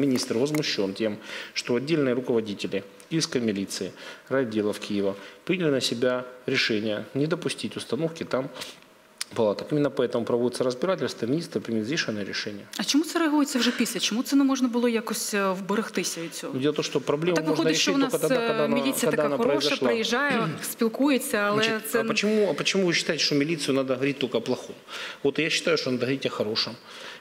министр возмущен тем, что отдельные руководители Киевской милиции, райотделов Киева приняли на себя решение не допустить установки там палаток. Именно поэтому проводится разбирательство, и министр примет взвешенное решение. А чому це реагується вже після? Чому це не можна було якось е, вберегтися від цього? Но дело в том, что проблему Так можно виходить, що у нас е, когда она, міліція така хороша, произошла. приїжджає, спілкується, але Значит, це а, почему, а почему вы считаете, что милицию надо говорить только о плохом? Вот я считаю, что надо говорить о хорошем.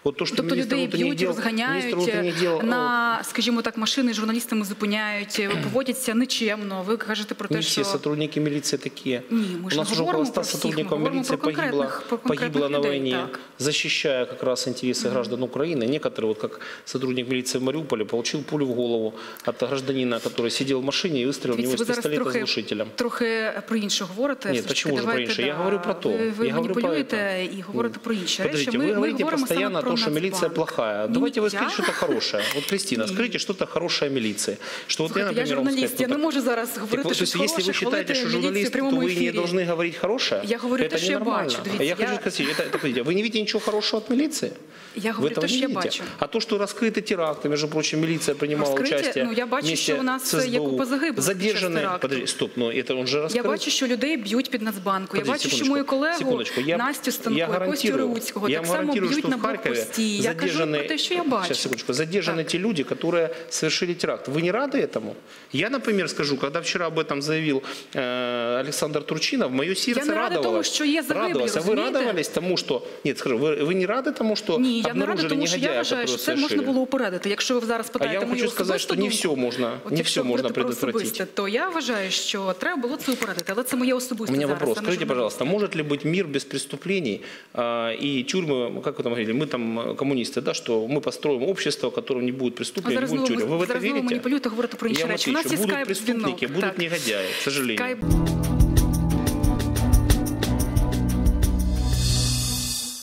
Вот то, что Тобто людей б'ють, розганяють дел, на, скажімо так, машини журналістами зупиняють, е, поводяться нечемно. Ви кажете про не те, все що сотрудники милиции такие. Ні, ми ж У нас уже около говоримо 100 про всіх, сотрудников милиции погибло, конкретних- про конкретних погибло на людей, войне, так. защищая как раз интересы граждан Украины. Некоторые, вот как сотрудник милиции в Мариуполе, получил пулю в голову от гражданина, который сидел в машине и выстрелил в него Дивіться, из ви зараз пистолета трохи, с глушителем. трохи про інше говорите. Ні, Все ж таки, почему же про давайте, інше? Я да, говорю про то. Ви, ви Я говорю про маніпулюєте это. і говорите про інші Подождите, речі. Ми, вы ми говорите говоримо саме постоянно о про том, что милиция Нацбанк. плохая. Ні, Давайте вы я- скажите что-то хорошее. Вот, Кристина, Ні. скажите что-то хорошее о милиции. Что вот я, Слухайте, я например, вам журналіст, скажу, я не кто-то- можу зараз Так говорити вот, то щось есть, если вы хороше, считаете, хвалити что міліцію в журналист, то прямому вы не ефірі. должны говорить хорошее, Я говорю это то, что я ненормально. бачу. А Дивіться, я хочу я- сказать, это, это, подождите, вы не видите ничего хорошего от милиции? Я Вы говорю этого те, не що я видите? бачу. А то, что раскрыты теракты, между прочим, милиция принимала Раскрыті? участие Ну, я бачу, вместе що у нас с є СБУ. купа загиблих під час Задержаны, теракту. подожди, стоп, но это он же раскрыт. Я бачу, що людей б'ють під Нацбанку. Я Подождите, бачу, що секундочку, мою колегу секундочку. Я- Настю я Станко, Костю гарантирую, Реуцького я так вам само гарантирую, б'ють что на в Харькове блокпості. Я кажу про те, що я бачу. Сейчас, секундочку. Задержаны Так. те люди, которые совершили теракт. Вы не рады этому? Я, например, скажу, когда вчера об этом заявил э, Александр Турчинов, мое сердце не рада тому, радовалось. що є загиблі, радовалось. А вы розумієте? радовались тому, что... Нет, скажу, вы, вы не рады тому, что Ні, я не рада, обнаружили тому що я негодяя, вважаю, который що це можна совершили? було упередити. Якщо ви зараз А питаєте я вам мою хочу сказать, особисту что не думку, все можно, От не якщо все можно говорити про предотвратить. особисте, то я вважаю, що треба було це упередити, але це моє У особисте меня зараз. вопрос. а не Скажите, журналіст. пожалуйста, может ли быть мир без преступлений а, и тюрьмы, как вы там говорили, мы там э, коммунисты, да, что мы построим общество, в котором не будет А преступлений, не зараз будет знову тюрем. Вы в это зараз знову верите? маніпулюєте, говорите про інші Я вам речі. У нас отвечу, є будут скайп-дзвінок. преступники, будут Так. негодяи, к сожалению. Скайп